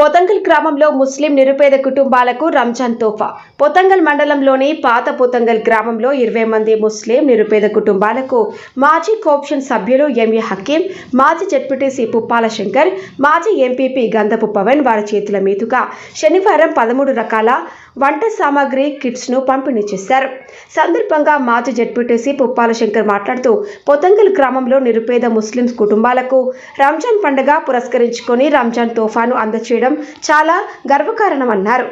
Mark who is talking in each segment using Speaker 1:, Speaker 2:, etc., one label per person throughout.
Speaker 1: పొతంగల్ గ్రామంలో ముస్లిం నిరుపేద కుటుంబాలకు రంజాన్ తోఫా. పొతంగల్ మండలంలోని పాత పొతంగల్ గ్రామంలో ఇరవై మంది ముస్లిం నిరుపేద కుటుంబాలకు మాజీ కోప్షన్ సభ్యులు ఎంఏ హకీం మాజీ జడ్పీటీసీ పుప్పాల శంకర్ మాజీ ఎంపీపీ గంధపు పవన్ వారి చేతుల మీదుగా శనివారం పదమూడు రకాల వంట సామాగ్రి కిట్స్ను పంపిణీ చేశారు. సందర్భంగా మాజీ జడ్పీటీసీ పుప్పాల శంకర్ మాట్లాడుతూ పొతంగల్ గ్రామంలో నిరుపేద ముస్లింస్ కుటుంబాలకు రంజాన్ పండుగ పురస్కరించుకొని రంజాన్ తోఫాను అందచేయడం చాలా గర్వకారణమన్నారు.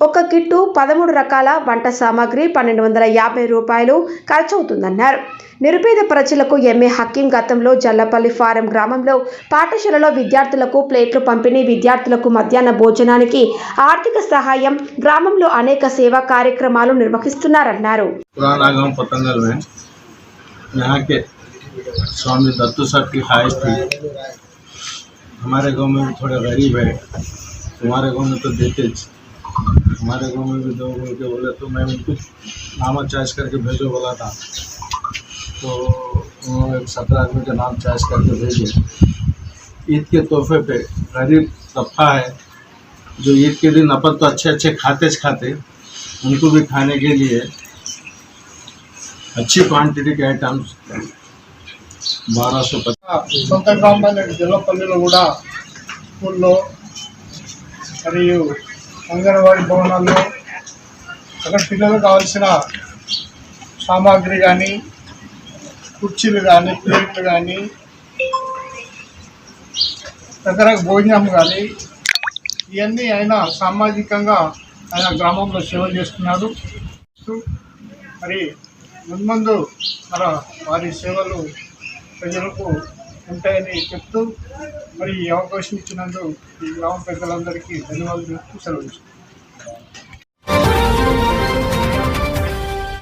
Speaker 1: ఒక కిట్టు పదమూడు రకాల వంట సామాగ్రి పన్నెండు వందల యాభై రూపాయలు ఖర్చవుతుందన్నారు నిరుపేద ప్రజలకు ఎంఏ హకీం గతంలో జల్లపల్లి ఫారం గ్రామంలో పాఠశాలలో విద్యార్థులకు ప్లేట్లు పంపిణీ విద్యార్థులకు మధ్యాహ్న భోజనానికి ఆర్థిక సహాయం గ్రామంలో అనేక సేవా కార్యక్రమాలు నిర్వహిస్తున్నారన్నారు
Speaker 2: पुराना गांव पतंगल में यहाँ के स्वामी दत्तू साहब की ख्वाहिश थी हमारे गांव में भी थोड़े गरीब है तुम्हारे गांव में तो देते ज। हमारे गांव में भी दो बोल के बोले तो मैं उनको नाम चॉइस करके भेजो बोला था तो उन्होंने एक सत्रह आदमी का नाम चॉइस करके भेजे ईद के तोहफे पे गरीब तबका है जो ईद के दिन अपन तो अच्छे अच्छे खाते ज खाते उनको भी खाने के लिए अच्छी क्वांटिटी के आइटम्स बारह सौ
Speaker 3: సొంత గ్రామమైన జిల్లపల్లిలో కూడా స్కూల్లో మరియు అంగన్వాడీ భవనాల్లో అక్కడ పిల్లలకు కావాల్సిన సామాగ్రి కానీ కుర్చీలు కానీ ప్లేట్లు కానీ రకరకాల భోజనం కానీ ఇవన్నీ ఆయన సామాజికంగా ఆయన గ్రామంలో సేవ చేస్తున్నాడు. మరి ముందు మన వారి సేవలు ప్రజలకు ఉంటాయని చెప్తూ మరి ఈ అవకాశం ఇచ్చినందుకు ఈ గ్రామ పెద్దలందరికీ ధన్యవాదాలు చెప్తూ సెలవు